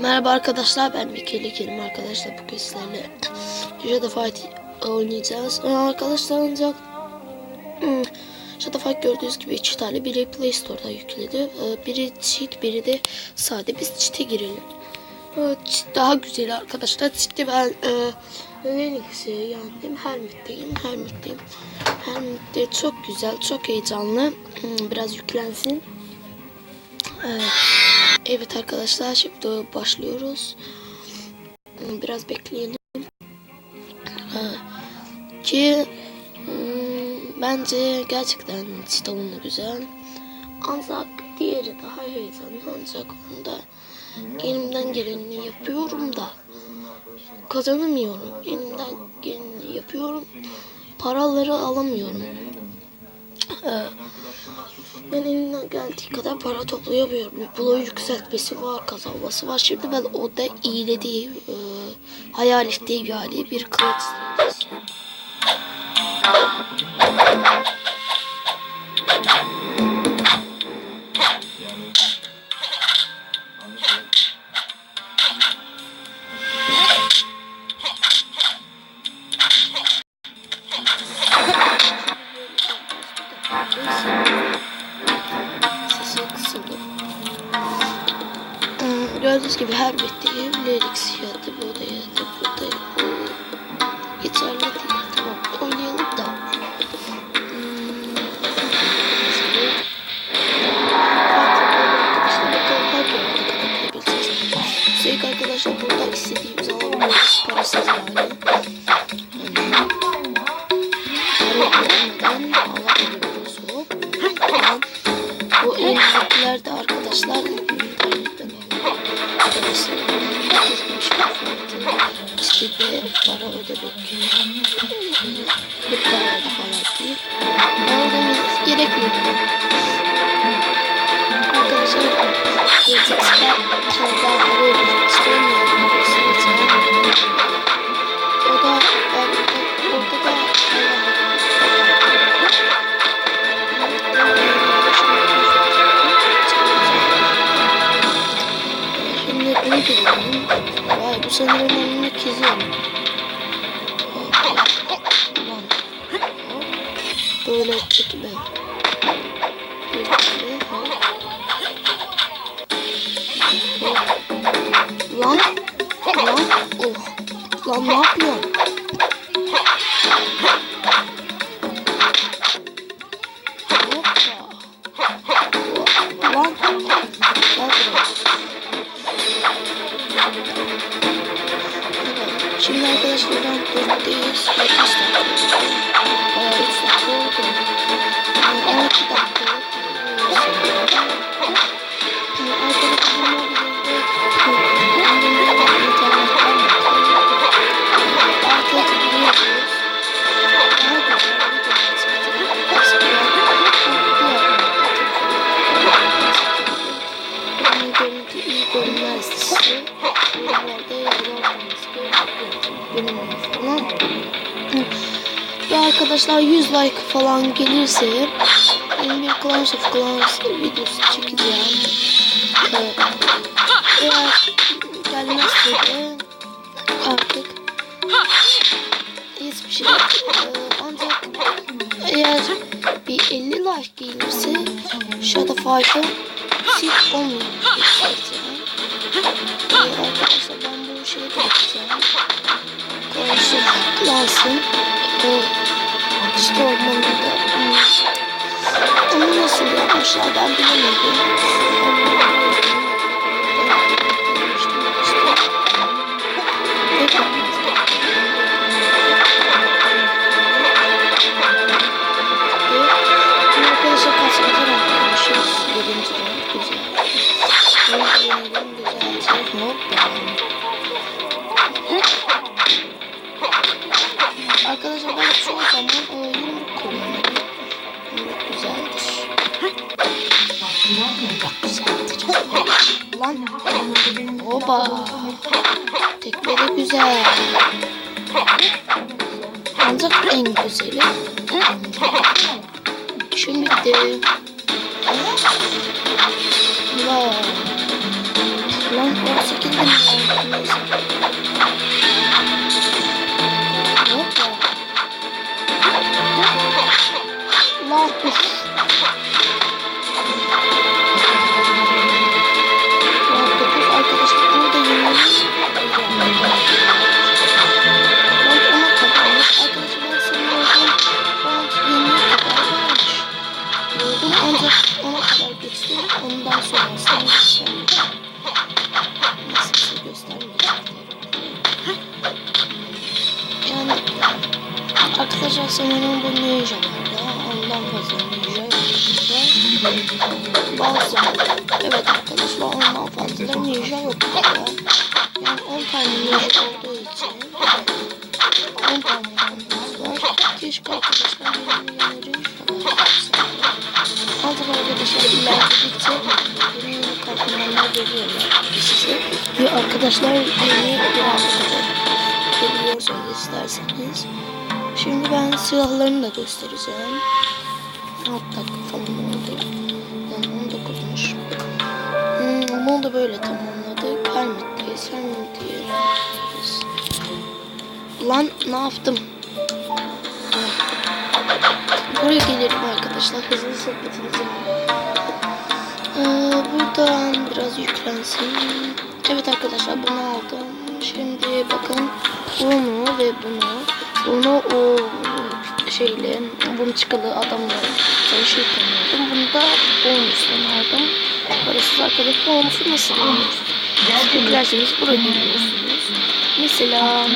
Merhaba arkadaşlar ben Mikeli Kerim. Arkadaşlar bugün sizlerle Shadow Fight oynayacağız. Ee, Arkadaşlar ancak hmm, Shadow Fight gördüğünüz gibi iki tane biri Play Store'da yükledi. Ee, Biri cheat biri de sade. Biz cheat'e girelim. Ee, daha güzel arkadaşlar. Cheat'te ben e, Lennox'i yendim. Hermit'teyim Hermit'teyim. Hermit'te çok güzel çok heyecanlı. Hmm, Biraz yüklensin. Evet. Evet arkadaşlar şimdi başlıyoruz. Biraz bekleyelim. Ki hmm, bence gerçekten Stone güzel. Ancak diğeri daha heyecanlı ancak onda elimden geleni yapıyorum da kazanamıyorum. Elimden geleni yapıyorum. Paraları alamıyorum. Ee, ben elimden geldiği kadar para toplayamıyorum. Bloğu yükseltmesi var, kazanması var. Şimdi ben o da iyilediğim, e, hayal ettiğim yani bir kılıç isteyeceğiz. Bittiğim lyrics yadı, bu bu da yadı. Yeterli değil. Tamam oynayalım da. Hmm. Üstelik arkadaşlar burada istediğimizi alabiliyoruz. Parasız yani. Hmm. Bu elimdekiler de arkadaşlar Para ödemek. Bir para da falan değil. Ödemeniz gerekmiyor. Arkadaşlar bir tane daha para ödemek istemiyorum. O da ben orada da Şimdi bunu girelim. Vay bu sanırım Lan. Oh. Lan ne yapıyorsun? Arkadaşlar 100 like falan gelirse yeni bir Clash of Clans videosu çekeceğim. Evet. Eğer gelmezse de artık hiçbir şey yok. Ee, ancak eğer bir 50 like gelirse Shadow Fight'a sil olmuyor. Ee, arkadaşlar ben bu şeyi de yapacağım. Karşı lansın. O işte ormanında. hmm, Onu nasıl yapmışlar ben bilemedim. Lan. Oba. Tekme de güzel. Ancak en güzeli. Şimdi de. Wow. Lan 18 Neyse. Bu ninjalarda ondan fazla ninja var. Bazı evet arkadaşlar ondan fazla ninja yok burada. Yani 10 tane ninja olduğu için 10 tane var. Keşke arkadaşlar benim yapsaydı. Artık arkadaşlar ilerledikçe yeni kahramanlar veriyorlar size. Ve arkadaşlar yeni birazcık geliyorsanız isterseniz. Şimdi ben silahlarını da göstereceğim. Alt dakika falan oldu. Yani 19'muş. Hmm, bunu da böyle tamamladık. Helmet'teyiz. Helmet diyebiliriz. Lan ne yaptım? Buraya gelirim arkadaşlar. Hızlı sohbetinize. Ee, buradan biraz yüklensin. Evet arkadaşlar bunu aldım. Şimdi bakın bunu ve bunu. Bunu o şeyle bunu çıkalı adamla çalışırken aldım. Bunu da bonustan aldım. Parasız arkadaş bonusu nasıl? Siz yüklerseniz buraya geliyorsunuz. Mesela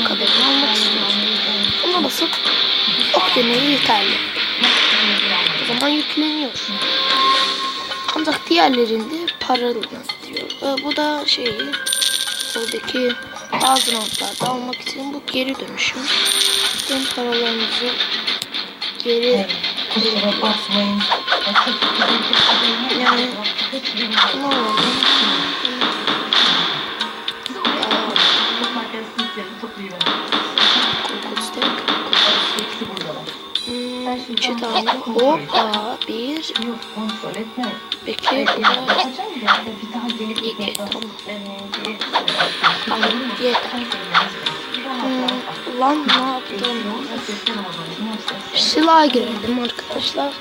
bu kadarını almak istiyorsunuz. Buna basıp ok demeyi yeterli. O zaman yükleniyor. Ancak diğerlerinde paralı diyor. Ee, bu da şey oradaki bazı notlarda almak için bu geri dönüşüm. Tüm paralarınızı geri Kusura bakmayın. Yani ne oldu? Kokostek. Hmm, iki tane. Hoppa. Bir. Yok kontrol etme. Peki. Bu da. Tamam. Yeter. Hmm, lan ne yaptım? Silaha girelim arkadaşlar.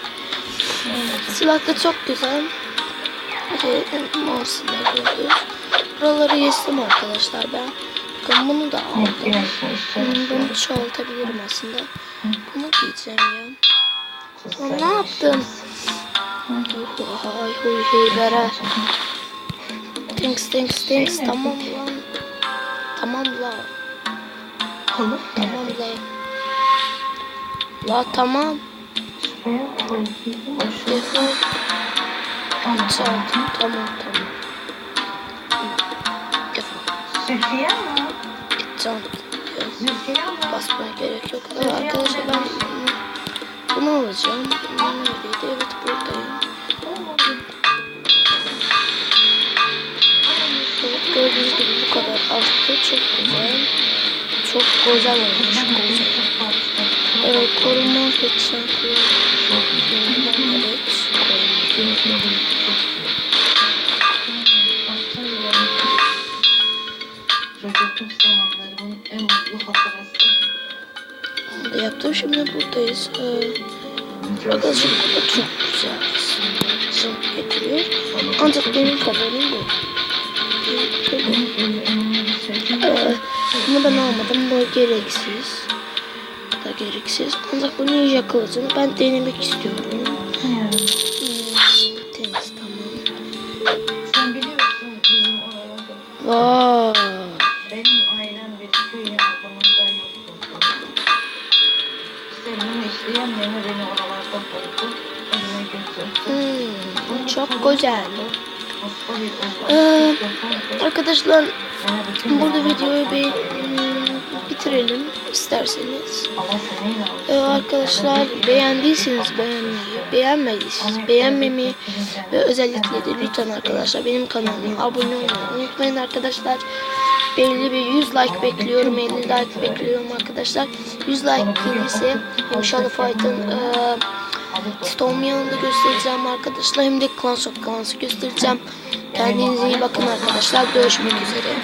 Silah da çok güzel. Şey, mouse'la gördüğünüz. Buraları geçtim arkadaşlar ben. Bakın bunu da aldım. Hmm, bunu çoğaltabilirim aslında. Bunu diyeceğim ya. Lan ne yaptın? Hay huy hey bere. Thanks thanks thanks tamam lan. Tamam la. Tamam la. La tamam. Tamam tamam tamam. Zülfiye mi? Can. Basmaya gerek yok. Arkadaşlar ben bunu alacağım. Neredeydi? Evet buradayım. Arttı. Çok güzel. Çok güzel olmuş. Güzel. Evet koruma geçen Evet koruma. Yaptım. Şimdi buradayız. Ee, arkadaşlar bu da çok güzel. Zımp getiriyor. Ancak benim yok. Ee, bunu ben almadım. Bu gereksiz. Bu da gereksiz. Ancak bu ninja kılıcını ben denemek istiyorum. Temiz tamam. Sen biliyorsun bizim oralarda. Benim ailem bir köy yardımında yoktu. İşte benim işleyenlerine beni oralarda buldu. Önüme götürdü. Hmm, çok güzel. Ee. Arkadaşlar burada videoyu bir hmm, bitirelim isterseniz. Ee, arkadaşlar beğendiyseniz beğenmeyi, beğenmediyseniz beğenmemeyi ve özellikle de lütfen arkadaşlar benim kanalıma abone olmayı unutmayın arkadaşlar. Belli bir 100 like bekliyorum, 50 like bekliyorum arkadaşlar. 100 like gelirse Shadow Fight'ın e, Stormya'nı da göstereceğim arkadaşlar. Hem de Clash of Clans'ı göstereceğim. Kendinize iyi bakın arkadaşlar. Görüşmek üzere.